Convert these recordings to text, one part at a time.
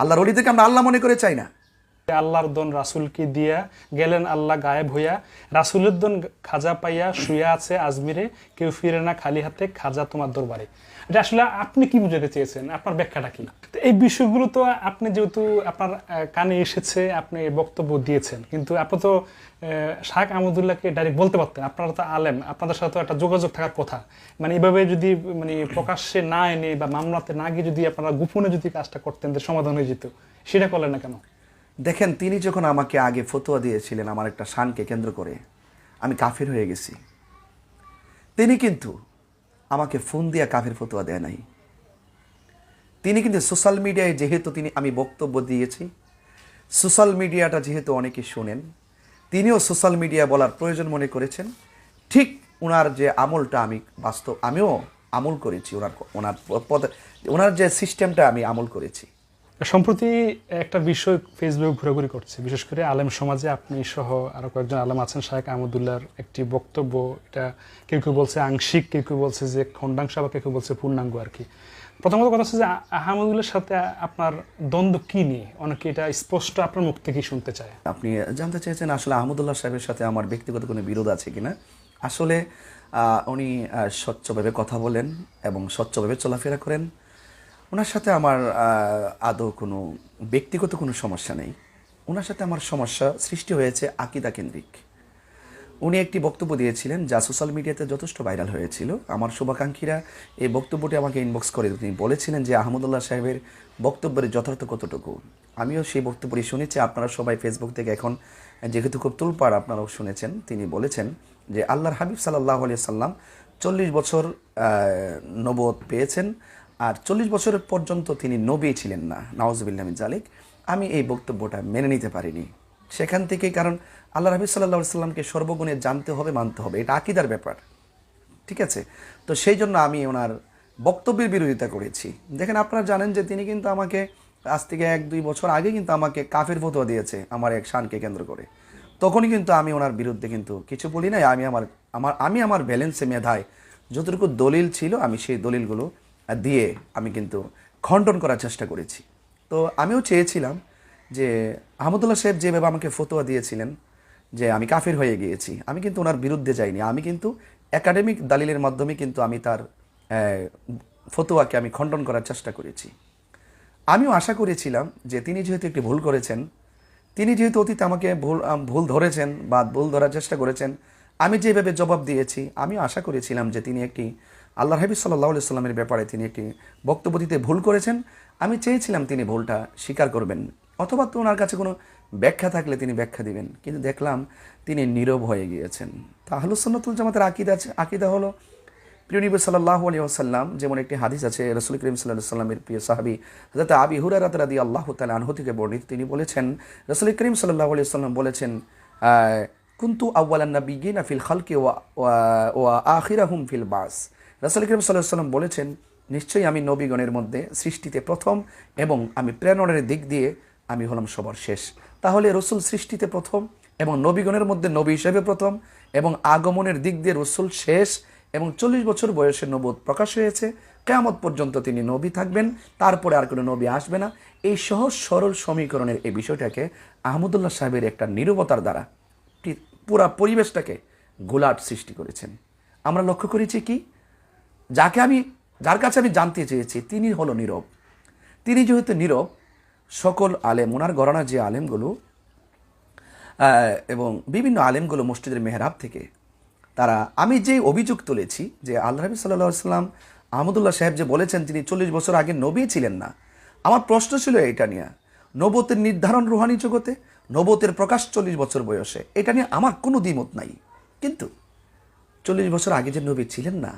আল্লাহর অলিদেরকে আমরা আল্লাহ মনে করে চাই না। আল্লাহর দন রাসুলকে দিয়া গেলেন আল্লাহ গায়েব হইয়া, রাসুলের দন খাজা পাইয়া শুয়ে আছে আজমিরে, কেউ ফিরে না খালি হাতে, খাজা তোমার দরবারে। এটা আসলে আপনি কি বুঝাতে চেয়েছেন? আপনার ব্যাখ্যাটা কি? এই বিষয়গুলো তো আপনি যেহেতু আপনার কানে এসেছে, আপনি বক্তব্য দিয়েছেন, কিন্তু আপনি তো শাহ আহমদুল্লাহকে ডাইরেক্ট বলতে পারতেন। আপনারা তো আলেম, আপনাদের সাথে একটা যোগাযোগ থাকার কথা। মানে এভাবে যদি মানে প্রকাশ্যে না এনে বা মামলাতে না গিয়ে যদি আপনারা গোপনে যদি কাজটা করতেন সমাধান হয়ে যেত, সেটা করলেন না কেন? দেখেন, তিনি যখন আমাকে আগে ফতোয়া দিয়েছিলেন আমার একটা শানকে কেন্দ্র করে, আমি কাফির হয়ে গেছি। তিনি কিন্তু আমাকে ফোন দিয়া কাফের ফতোয়া দেয় নাই। তিনি কিন্তু সোশ্যাল মিডিয়ায় যেহেতু তিনি আমি বক্তব্য দিয়েছি, সোশ্যাল মিডিয়াটা যেহেতু অনেকে শোনেন, তিনিও সোশ্যাল মিডিয়া বলার প্রয়োজন মনে করেছেন। ঠিক ওনার যে আমলটা আমি বাস্তব আমিও আমল করেছি ওনার ওনার ওনার যে সিস্টেমটা আমি আমল করেছি। সম্প্রতি একটা বিষয় ফেসবুক ঘোরাঘুরি করছে। বিশেষ করে আলেম সমাজে আপনি সহ আরও কয়েকজন আলেম আছেন শাহেক আহমদুল্লাহর একটি বক্তব্য। এটা কেউ কেউ বলছে আংশিক, কেউ কেউ বলছে যে খণ্ডাংশ বা কেউ কেউ বলছে পূর্ণাঙ্গ আর কি। প্রথমত কথা হচ্ছে যে আহমদুল্লাহর সাথে আপনার দ্বন্দ্ব কী নিয়ে? অনেকে এটা স্পষ্ট আপনার মুখ থেকেই শুনতে চায়। আপনি জানতে চেয়েছেন আসলে আহমদুল্লাহ সাহেবের সাথে আমার ব্যক্তিগত কোনো বিরোধ আছে কিনা? আসলে উনি স্বচ্ছভাবে কথা বলেন এবং স্বচ্ছভাবে চলাফেরা করেন। ওনার সাথে আমার আদৌ কোনো ব্যক্তিগত কোনো সমস্যা নেই। ওনার সাথে আমার সমস্যা সৃষ্টি হয়েছে আকিদা কেন্দ্রিক উনি একটি বক্তব্য দিয়েছিলেন যা সোশ্যাল মিডিয়াতে যথেষ্ট ভাইরাল হয়েছিল। আমার শুভাকাঙ্ক্ষীরা এই বক্তব্যটি আমাকে ইনবক্স করে তিনি বলেছিলেন যে আহমদুল্লাহ সাহেবের বক্তব্যের যথার্থ কতটুকু। আমিও সেই বক্তব্যটি শুনেছি। আপনারা সবাই ফেসবুক থেকে এখন, যেহেতু খুব তুলপাড়, আপনারাও শুনেছেন। তিনি বলেছেন যে আল্লাহর হাবিব সাল্লাহ আলিয়া সাল্লাম চল্লিশ বছর নবদ পেয়েছেন। আর চল্লিশ বছরের পর্যন্ত তিনি নবী ছিলেন না। নওয়াজবিল্লামিন জালিক আমি এই বক্তব্যটা মেনে নিতে পারিনি। সেখান থেকে কারণ আল্লাহ রবি সাল্লাহ সাল্লামকে সর্বগুণে জানতে হবে, মানতে হবে। এটা আকিদার ব্যাপার। ঠিক আছে? তো সেই জন্য আমি ওনার বক্তব্যের বিরোধিতা করেছি। দেখেন আপনারা জানেন যে তিনি কিন্তু আমাকে আজ থেকে এক, দুই বছর আগে কিন্তু আমাকে কাফের ফতোয়া দিয়েছে আমার এক শানকে কেন্দ্র করে। তখনই কিন্তু আমি ওনার বিরুদ্ধে কিন্তু কিছু বলি নাই। আমি আমার আমার, আমি আমার ব্যালেন্সে মেধায় যতটুকু দলিল ছিল আমি সেই দলিলগুলো দিয়ে আমি কিন্তু খণ্ডন করার চেষ্টা করেছি। তো আমিও চেয়েছিলাম যে আহমদুল্লাহ সাহেব যেভাবে আমাকে ফতোয়া দিয়েছিলেন যে আমি কাফির হয়ে গিয়েছি, আমি কিন্তু ওনার বিরুদ্ধে যাইনি, আমি কিন্তু একাডেমিক দালিলের মাধ্যমে কিন্তু আমি তার ফতোয়াকে আমি খণ্ডন করার চেষ্টা করেছি। আমিও আশা করেছিলাম যে তিনি যেহেতু একটি ভুল করেছেন, তিনি যেহেতু অতীতে আমাকে ভুল ভুল ধরেছেন বা ভুল ধরার চেষ্টা করেছেন, আমি যেভাবে জবাব দিয়েছি, আমিও আশা করেছিলাম যে তিনি একটি আল্লাহ হাবিব সাল্লাহ সাল্লামের ব্যাপারে তিনি একটি বক্তব্য দিতে ভুল করেছেন। আমি চেয়েছিলাম তিনি ভুলটা স্বীকার করবেন, অথবা তো ওনার কাছে কোনো ব্যাখ্যা থাকলে তিনি ব্যাখ্যা দিবেন, কিন্তু দেখলাম তিনি নীরব হয়ে গিয়েছেন। তাহলে সন্ন্যতুল জামাতের আকিদা আছে, আকিদা হলো, প্রিয় নবী সাল্লাহ আলী আসাল্লাম যেমন একটি হাদিস আছে, রসুল করিম সাল্লাহ সাল্লামের প্রিয় সাহাবি হজরত আবি হুরারাত রাদি আল্লাহ তালা আনহু থেকে বর্ণিত, তিনি বলেছেন, রসুল করিম সাল্লাহ আলী সাল্লাম বলেছেন কুন্তু আউ্বালান্না বিগিনা ফিল খালকে ও আখিরাহুম ফিল বাস। রসুল করিম সাল্লাহ সাল্লাম বলেছেন, নিশ্চয়ই আমি নবীগণের মধ্যে সৃষ্টিতে প্রথম এবং আমি প্রেরণের দিক দিয়ে আমি হলাম সবার শেষ। তাহলে রসুল সৃষ্টিতে প্রথম এবং নবীগণের মধ্যে নবী হিসেবে প্রথম এবং আগমনের দিক দিয়ে রসুল শেষ এবং চল্লিশ বছর বয়সে নবোধ প্রকাশ হয়েছে। কেয়ামত পর্যন্ত তিনি নবী থাকবেন, তারপরে আর কোনো নবী আসবে না। এই সহজ সরল সমীকরণের এই বিষয়টাকে আহমদুল্লাহ সাহেবের একটা নিরবতার দ্বারা পুরা পরিবেশটাকে গোলাট সৃষ্টি করেছেন। আমরা লক্ষ্য করেছি কি? যাকে আমি, যার কাছে আমি জানতে চেয়েছি, তিনি হলো নীরব। তিনি যেহেতু নীরব, সকল আলেম, ওনার গণনা যে আলেমগুলো এবং বিভিন্ন আলেমগুলো মসজিদের মেহরাব থেকে, তারা, আমি যে অভিযোগ তুলেছি যে আল্লাহ নবী সাল্লাহ সাল্লাম আহমদুল্লাহ সাহেব যে বলেছেন তিনি চল্লিশ বছর আগে নবী ছিলেন না, আমার প্রশ্ন ছিল এটা নিয়ে নবতের নির্ধারণ রুহানি জগতে নবতের প্রকাশ চল্লিশ বছর বয়সে, এটা নিয়ে আমার কোনো দ্বিমত নাই। কিন্তু চল্লিশ বছর আগে যে নবী ছিলেন না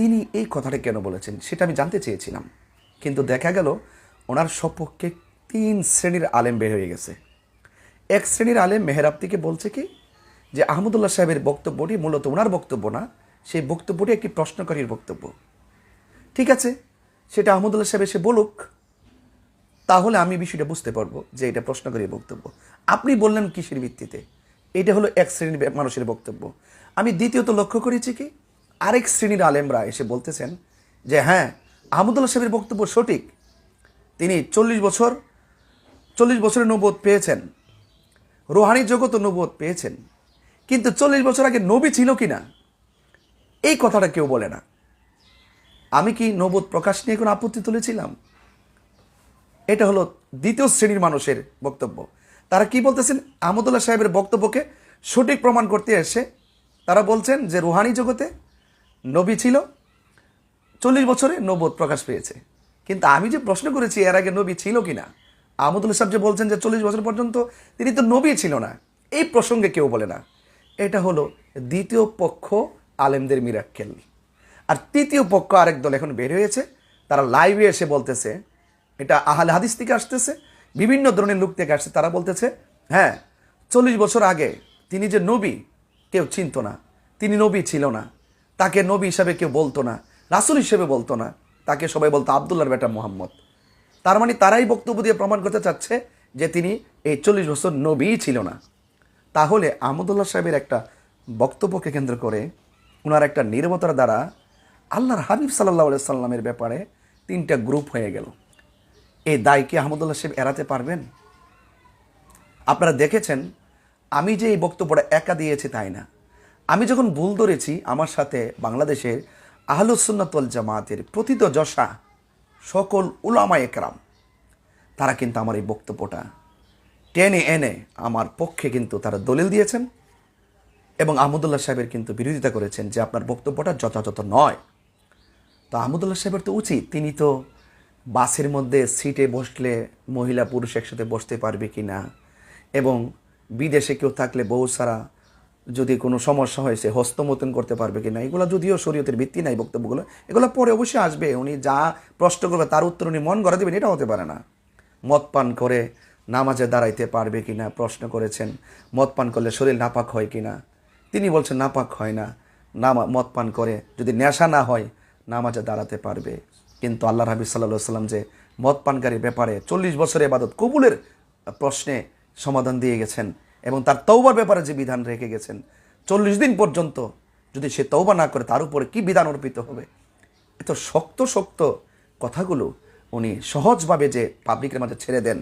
তিনি এই কথাটা কেন বলেছেন সেটা আমি জানতে চেয়েছিলাম। কিন্তু দেখা গেল ওনার সপক্ষে তিন শ্রেণির আলেম বের হয়ে গেছে। এক শ্রেণির আলেম মেহরাব থেকে বলছে কি যে, আহমদুল্লাহ সাহেবের বক্তব্যটি মূলত ওনার বক্তব্য না, সেই বক্তব্যটি একটি প্রশ্নকারীর বক্তব্য। ঠিক আছে, সেটা আহমদুল্লাহ সাহেব এসে বলুক, তাহলে আমি বিষয়টা বুঝতে পারব যে এটা প্রশ্নকারীর বক্তব্য। আপনি বললেন কিসের ভিত্তিতে? এটা হলো এক শ্রেণির মানুষের বক্তব্য। আমি দ্বিতীয়ত লক্ষ্য করেছি কি আরেক শ্রেণির আলেমরা এসে বলতেছেন যে হ্যাঁ আহমদুল্লাহ সাহেবের বক্তব্য সঠিক। তিনি চল্লিশ বছর, চল্লিশ বছরের নবোধ পেয়েছেন। রোহানি জগৎ নবোধ পেয়েছেন। কিন্তু চল্লিশ বছর আগে নবী ছিল কি না এই কথাটা কেউ বলে না। আমি কি নবোধ প্রকাশ নিয়ে কোনো আপত্তি তুলেছিলাম? এটা হলো দ্বিতীয় শ্রেণির মানুষের বক্তব্য। তারা কি বলতেছেন? আহমদুল্লাহ সাহেবের বক্তব্যকে সঠিক প্রমাণ করতে এসে তারা বলছেন যে, রুহানি জগতে নবী ছিল, চল্লিশ বছরে নবোধ প্রকাশ পেয়েছে। কিন্তু আমি যে প্রশ্ন করেছি, এর আগে নবী ছিল কিনা? আহমদুল্লাহ সাহেব যে বলছেন যে চল্লিশ বছর পর্যন্ত তিনি তো নবী ছিল না, এই প্রসঙ্গে কেউ বলে না। এটা হলো দ্বিতীয় পক্ষ আলেমদের মিরাক্কেল। আর তৃতীয় পক্ষ আরেক দল এখন বের হয়েছে, তারা লাইভে এসে বলতেছে, এটা আহাল হাদিস থেকে আসতেছে, বিভিন্ন ধরনের লোক থেকে আসছে, তারা বলতেছে হ্যাঁ চল্লিশ বছর আগে তিনি যে নবী, কেউ চিনত না। তিনি নবী ছিল না। তাকে নবী হিসাবে কেউ বলতো না, রাসুল হিসেবে বলতো না। তাকে সবাই বলতো আবদুল্লার বেটা মোহাম্মদ। তার মানে তারাই বক্তব্য দিয়ে প্রমাণ করতে চাচ্ছে যে তিনি এই চল্লিশ বছর নবীই ছিল না। তাহলে আহমদুল্লাহ সাহেবের একটা বক্তব্যকে কেন্দ্র করে ওনার একটা নিরবতার দ্বারা আল্লাহর হাবিব সাল্লাহ সাল্লামের ব্যাপারে তিনটা গ্রুপ হয়ে গেল। এই দায় কি আহমদুল্লাহ সাহেব এড়াতে পারবেন? আপনারা দেখেছেন, আমি যে এই বক্তব্যটা একা দিয়েছি তাই না। আমি যখন ভুল ধরেছি আমার সাথে বাংলাদেশের আহলুসুন্নতল জামাতের প্রথিত যশা সকল উলামা একরাম, তারা কিন্তু আমার এই বক্তব্যটা টেনে এনে আমার পক্ষে কিন্তু তারা দলিল দিয়েছেন এবং আহমদুল্লাহ সাহেবের কিন্তু বিরোধিতা করেছেন যে আপনার বক্তব্যটা যথাযথ নয়। তো আহমদুল্লাহ সাহেবের তো উচিত, তিনি তো বাসের মধ্যে সিটে বসলে মহিলা পুরুষ একসাথে বসতে পারবে কি না এবং বিদেশে কেউ থাকলে বউ ছাড়া যদি কোনো সমস্যা হয়, সে হস্তমতন করতে পারবে কি না এগুলো যদিও শরীয়তের ভিত্তি নাই বক্তব্যগুলো, এগুলো পরে অবশ্যই আসবে। উনি যা প্রশ্ন করবে, তার উত্তর উনি মন গড়া দেবেন, এটা হতে পারে না। মদ পান করে নামাজে দাঁড়াইতে পারবে কি না প্রশ্ন করেছেন, মদ পান করলে শরীর নাপাক হয় কি না তিনি বলছেন, নাপাক হয় না। নামা, মদ পান করে যদি নেশা না হয়, নামাজে দাঁড়াতে পারবে। কিন্তু আল্লাহ হাবিব সাল্লাহ সাল্লাম যে মদ পানকারীর ব্যাপারে চল্লিশ বছরের এবাদত কবুলের প্রশ্নে সমাধান দিয়ে গেছেন এবং তার তৌবার ব্যাপারে যে বিধান রেখে গেছেন, চল্লিশ দিন পর্যন্ত যদি সে তৌবা না করে, তার উপরে কি বিধান অর্পিত হবে? এত শক্ত শক্ত কথাগুলো উনি সহজভাবে যে পাবলিকের মাঝে ছেড়ে দেন।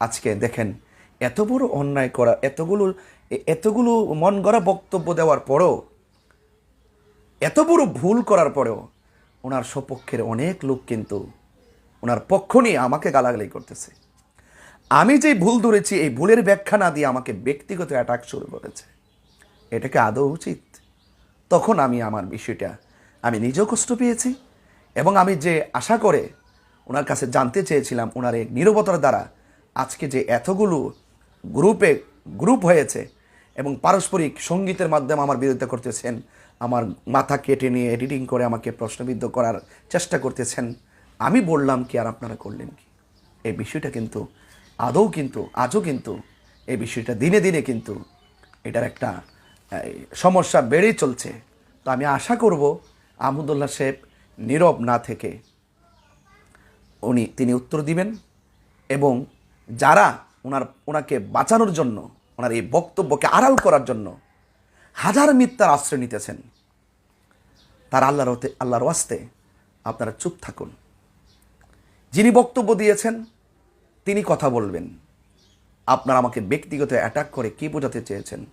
আজকে দেখেন, এত বড় অন্যায় করা, এতগুলো এতগুলো মন গড়া বক্তব্য দেওয়ার পরেও, এত বড় ভুল করার পরেও ওনার সপক্ষের অনেক লোক কিন্তু ওনার পক্ষ নিয়ে আমাকে গালাগালি করতেছে। আমি যে ভুল ধরেছি, এই ভুলের ব্যাখ্যা না দিয়ে আমাকে ব্যক্তিগত অ্যাটাক শুরু করেছে। এটাকে আদৌ উচিত? তখন আমি আমার বিষয়টা, আমি নিজেও কষ্ট পেয়েছি এবং আমি যে আশা করে ওনার কাছে জানতে চেয়েছিলাম, ওনার এই নিরবতার দ্বারা আজকে যে এতগুলো গ্রুপে, গ্রুপ হয়েছে এবং পারস্পরিক সঙ্গীতের মাধ্যমে আমার বিরোধিতা করতেছেন, আমার মাথা কেটে নিয়ে এডিটিং করে আমাকে প্রশ্নবিদ্ধ করার চেষ্টা করতেছেন, আমি বললাম কি আর আপনারা করলেন কি? এই বিষয়টা কিন্তু আদৌ কিন্তু, আজও কিন্তু এই বিষয়টা দিনে দিনে কিন্তু এটার একটা সমস্যা বেড়েই চলছে। তো আমি আশা করব আহমদুল্লাহ সাহেব নীরব না থেকে উনি, তিনি উত্তর দিবেন এবং যারা ওনার ওনাকে বাঁচানোর জন্য ওনার এই বক্তব্যকে আড়াল করার জন্য হাজার মিথ্যার আশ্রয় নিতেছেন, তার আল্লাহর আল্লাহর ওয়াস্তে আপনারা চুপ থাকুন। যিনি বক্তব্য দিয়েছেন তিনি কথা বলবেন। আপনারা আমাকে ব্যক্তিগত অ্যাটাক করে কি বোঝাতে চেয়েছেন?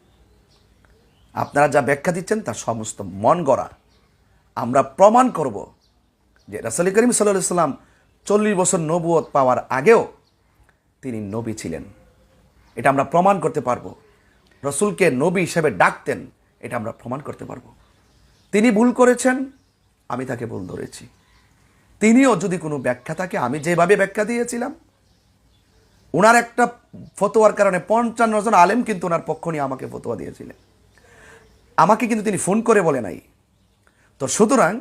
আপনারা যা ব্যাখ্যা দিচ্ছেন তার সমস্ত মন গড়া। আমরা প্রমাণ করব যে রাসাল করিম সাল্লাহ সাল্লাম চল্লিশ বছর নবুয়ত পাওয়ার আগেও তিনি নবী ছিলেন। এটা আমরা প্রমাণ করতে পারব। রসুলকে নবী হিসেবে ডাকতেন, এটা আমরা প্রমাণ করতে পারব। তিনি ভুল করেছেন, আমি তাকে ভুল ধরেছি। তিনিও যদি কোনো ব্যাখ্যা থাকে, আমি যেভাবে ব্যাখ্যা দিয়েছিলাম ওনার একটা ফতোয়ার কারণে পঞ্চান্ন জন আলেম কিন্তু ওনার পক্ষ নিয়ে আমাকে ফতোয়া দিয়েছিলেন। আমাকে কিন্তু তিনি ফোন করে বলে নাই। তো সুতরাং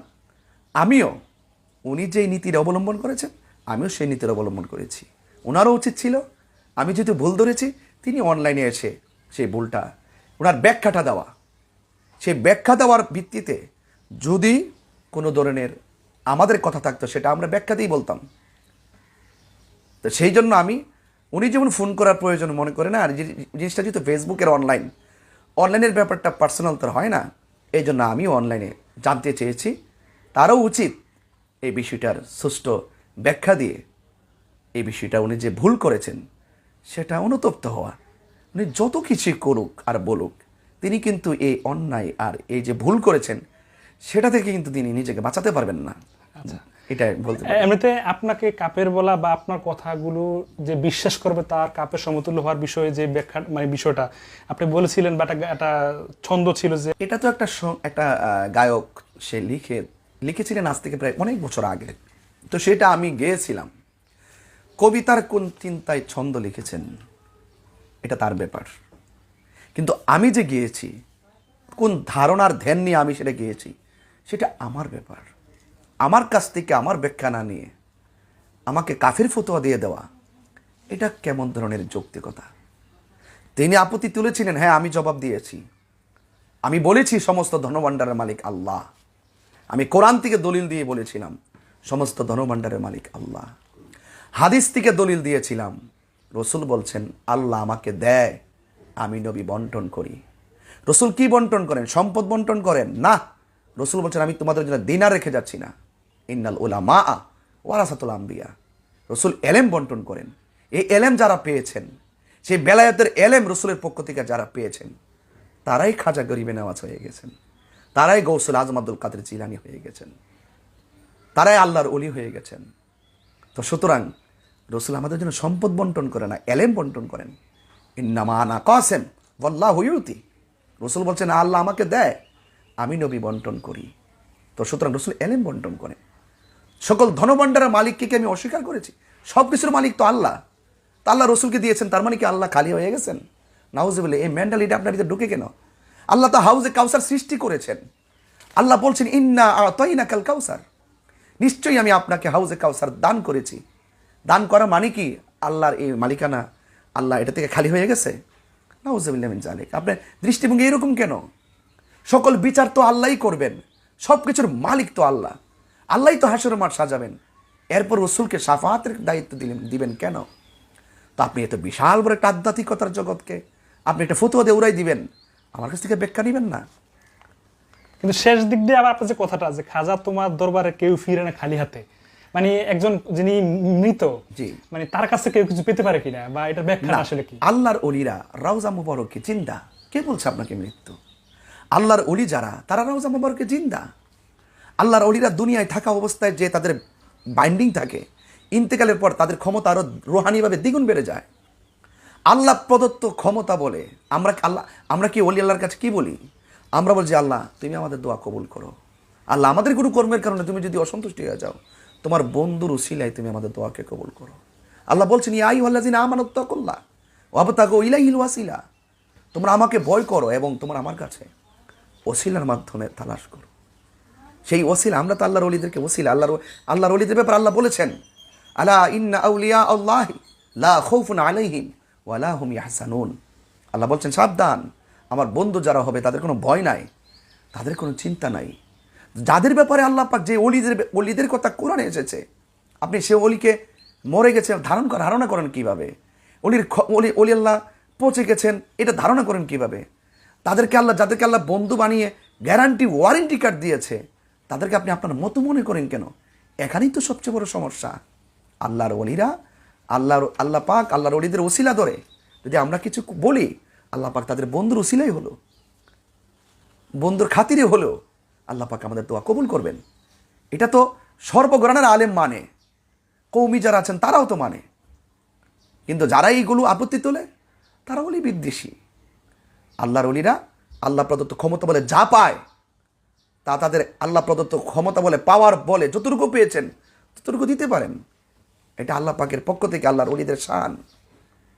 আমিও, উনি যেই নীতির অবলম্বন করেছেন, আমিও সেই নীতির অবলম্বন করেছি। ওনারও উচিত ছিল, আমি যেহেতু ভুল ধরেছি, তিনি অনলাইনে এসে সেই ভুলটা ওনার ব্যাখ্যাটা দেওয়া। সেই ব্যাখ্যা দেওয়ার ভিত্তিতে যদি কোনো ধরনের আমাদের কথা থাকতো, সেটা আমরা ব্যাখ্যাতেই বলতাম। তো সেই জন্য আমি উনি যেমন ফোন করার প্রয়োজন মনে করে না, আর জিনিসটা যেহেতু ফেসবুকের অনলাইন অনলাইনের ব্যাপারটা পার্সোনাল তো হয় না এই জন্য আমিও অনলাইনে জানতে চেয়েছি। তারও উচিত এই বিষয়টার সুষ্ঠু ব্যাখ্যা দিয়ে এই বিষয়টা উনি যে ভুল করেছেন, সেটা অনুতপ্ত হওয়া। উনি যত কিছুই করুক আর বলুক, তিনি কিন্তু এই অন্যায় আর এই যে ভুল করেছেন, সেটা থেকে কিন্তু তিনি নিজেকে বাঁচাতে পারবেন না। আচ্ছা। এটা বলতে এমনিতে আপনাকে কাপের বলা বা আপনার কথাগুলো যে বিশ্বাস করবে তার কাপের সমতুল্য হওয়ার বিষয়ে যে ব্যাখ্যা মানে বিষয়টা আপনি বলেছিলেন বা একটা- একটা ছন্দ ছিল যে এটা তো একটা একটা গায়ক সে লিখে লিখেছিলেন আজ থেকে প্রায় অনেক বছর আগে। তো সেটা আমি গেয়েছিলাম। কবিতার কোন চিন্তায় ছন্দ লিখেছেন এটা তার ব্যাপার। কিন্তু আমি যে গিয়েছি কোন ধারণার ধ্যান নিয়ে আমি সেটা গিয়েছি সেটা আমার ব্যাপার। আমার কাছ থেকে, আমার ব্যাখ্যা না নিয়ে আমাকে কাফির ফতোয়া দিয়ে দেওয়া, এটা কেমন ধরনের যৌক্তিকতা? তিনি আপত্তি তুলেছিলেন হ্যাঁ আমি জবাব দিয়েছি। আমি বলেছি, সমস্ত ধনভাণ্ডারের মালিক আল্লাহ। আমি কোরআন থেকে দলিল দিয়ে বলেছিলাম, সমস্ত ধনভাণ্ডারের মালিক আল্লাহ। হাদিস থেকে দলিল দিয়েছিলাম, রসুল বলছেন, আল্লাহ আমাকে দেয়, আমি নবী বন্টন করি। রসুল কি বন্টন করেন? সম্পদ বন্টন করেন? না। রসুল বলছেন, আমি তোমাদের জন্য দিনা রেখে যাচ্ছি না। ইন্নাল উলা মা আ ওয়ারাসাতুল আম্বিয়া। রসুল এলেম বন্টন করেন। এই এলেম যারা পেয়েছেন, সেই বেলায়েতের এলেম রসুলের পক্ষ থেকে যারা পেয়েছেন, তারাই খাজা গরিবে নেওয়াজ হয়ে গেছেন। তারাই গৌসুল আজম আব্দুল কাদের জিলানি হয়ে গেছেন। তারাই আল্লাহর অলি হয়ে গেছেন। তো সুতরাং রসুল আমাদের জন্য সম্পদ বন্টন করে না, এলেম বন্টন করেন। ইন্নামা আনা কাসেম বল্লাহ হুইউতি রসুল বলছেন, আল্লাহ আমাকে দেয়, আমি নবী বন্টন করি। তো সুতরাং রসুল এলেম বন্টন করেন। সকল ধনভাণ্ডারের মালিককে কি আমি অস্বীকার করেছি? সব কিছুর মালিক তো আল্লাহ। তা আল্লাহ রসুলকে দিয়েছেন, তার মানে কি আল্লাহ খালি হয়ে গেছেন? নাউজুবিল্লা এই মেন্টালিটি আপনার ভিতরে ঢুকে কেন? আল্লাহ তো হাউজে কাউসার সৃষ্টি করেছেন। আল্লাহ বলছেন, ইন্না আতাইনা কাল কাউসার। নিশ্চয়ই আমি আপনাকে হাউজে কাউসার দান করেছি। দান করা মানে কি? আল্লাহর এই মালিকানা, আল্লাহ এটা থেকে খালি হয়ে গেছে? নাউজুবিল্লাহ মিন জালিক আপনার দৃষ্টিভঙ্গি এরকম কেন? সকল বিচার তো আল্লাহই করবেন সব কিছুর মালিক তো আল্লাহ। আল্লাহই তো হাসর মাঠ সাজাবেন। এরপর রসুলকে সাফাতের দায়িত্ব দিলেন দিবেন কেন? তো আপনি এত বিশাল বড় একটা আধ্যাত্মিকতার জগৎকে আপনি একটা ফতুয়া দিয়ে উড়াই দিবেন। আমার কাছ থেকে ব্যাখ্যা নেবেন না? কিন্তু শেষ দিক দিয়ে আবার আপনার যে কথাটা যে খাজা তোমার দরবারে কেউ ফিরে না খালি হাতে। মানে একজন যিনি মৃত জি। মানে তার কাছে কেউ কিছু পেতে পারে কিনা বা এটা ব্যাখ্যা আসলে কি? আল্লাহর অলিরা রাউজা মুবারককে জিন্দা। কে বলছে আপনাকে মৃত্যু? আল্লাহর অলি যারা তারা রাউজা মুবারককে জিন্দা। আল্লাহর অলিরা দুনিয়ায় থাকা অবস্থায় যে তাদের বাইন্ডিং থাকে, ইন্তেকালের পর তাদের ক্ষমতা আরও রোহানিভাবে দ্বিগুণ বেড়ে যায়। আল্লাহ প্রদত্ত ক্ষমতা বলে, আমরা আল্লাহ, আমরা কি অলি আল্লাহর কাছে কি বলি? আমরা বলছি আল্লাহ, তুমি আমাদের দোয়া কবুল করো। আল্লাহ আমাদের কোনো কর্মের কারণে তুমি যদি অসন্তুষ্ট হয়ে যাও, তোমার বন্ধুর উসিলায় তুমি আমাদের দোয়াকে কবুল করো। আল্লাহ বলছেন ইয়াই আল্লাহ জিনা আমানত করল্লা ওয়াবতাগো ইলাইহিল ওয়াসিলা, তোমরা আমাকে ভয় করো এবং তোমরা আমার কাছে ওসিলার মাধ্যমে তালাশ করো। সেই ওসিলা, আমরা তো আল্লাহর অলিদেরকে ওসিলা, আল্লাহর আল্লাহর অলিদের ব্যাপারে আল্লাহ বলেছেন, আলা ইন্না আউলিয়া আল্লাহ লা খাউফুন আলাইহিম ওয়ালা হুম ইয়াহসানুন। আল্লাহ বলছেন, সাবধান, আমার বন্ধু যারা হবে, তাদের কোনো ভয় নাই, তাদের কোনো চিন্তা নাই। যাদের ব্যাপারে আল্লাহ পাক যে অলিদের অলিদের কথা কোরআনে এসেছে, আপনি সে অলিকে মরে গেছে, ধারণ ধারণা করেন কীভাবে? অলির অলি অলি আল্লাহ পচে গেছেন, এটা ধারণা করেন কীভাবে? তাদেরকে আল্লাহ, যাদেরকে আল্লাহ বন্ধু বানিয়ে গ্যারান্টি ওয়ারেন্টি কার্ড দিয়েছে তাদেরকে আপনি আপনার মতো মনে করেন কেন? এখানেই তো সবচেয়ে বড় সমস্যা। আল্লাহর অলিরা আল্লাহর, আল্লাহ পাক আল্লাহর অলিদের ওসিলা ধরে। যদি আমরা কিছু বলি, আল্লাহ পাক তাদের বন্ধুর ওসিলাই হলো। বন্ধুর খাতিরে হলো। আল্লাহ পাক আমাদের দোয়া কবুল করবেন। এটা তো সর্বগ্রহণের আলেম মানে। কৌমি যারা আছেন, তারাও তো মানে। কিন্তু যারা এইগুলো আপত্তি তোলে, তারা অলি বিদ্বেষী। আল্লাহর অলিরা আল্লাহ প্রদত্ত ক্ষমতা বলে যা পায় তা তাদের আল্লাহ প্রদত্ত ক্ষমতা বলে পাওয়ার বলে, যতটুকু পেয়েছেন, ততটুকু দিতে পারেন। এটা আল্লাহ পাকের পক্ষ থেকে আল্লাহর অলিদের শান।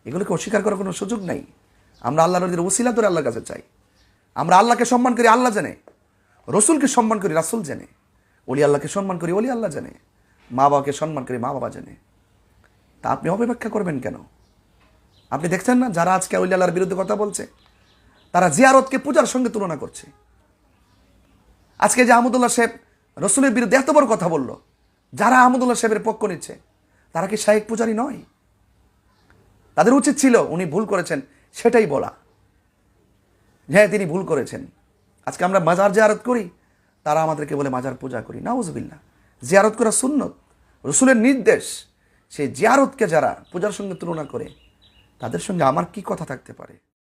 এগুলোকে অস্বীকার করার কোনো সুযোগ নেই। আমরা আল্লাহর অলিদের ওসিলা ধরে আল্লাহর কাছে চাই। আমরা আল্লাহকে সম্মান করি, আল্লাহ জানে। রসুলকে সম্মান করি, রাসুল জানে। অলি আল্লাহকে সম্মান করি অলি আল্লাহ জানে। মা বাবাকে সম্মান করি মা বাবা জানে। তা আপনি অপেক্ষা করবেন কেন? আপনি দেখছেন না, যারা আজকে অলি আল্লাহর বিরুদ্ধে কথা বলছে, তারা জিয়ারতকে পূজার সঙ্গে তুলনা করছে। আজকে যে আহমদুল্লাহ সাহেব রসুলের বিরুদ্ধে এত বড় কথা বলল, যারা আহমদুল্লাহ সাহেবের পক্ষ নিচ্ছে, তারা কি শাহেক পূজারী নয়? তাদের উচিত ছিল, উনি ভুল করেছেন, সেটাই বলা। হ্যাঁ তিনি ভুল করেছেন। আজকে আমরা মাজার জিয়ারত করি, তারা আমাদেরকে বলে মাজার পূজা করি। না নাউজবিল্লা জিয়ারত করা সুন্নত। রসুলের নির্দেশ, সেই জিয়ারতকে যারা পূজার সঙ্গে তুলনা করে, তাদের সঙ্গে আমার কি কথা থাকতে পারে?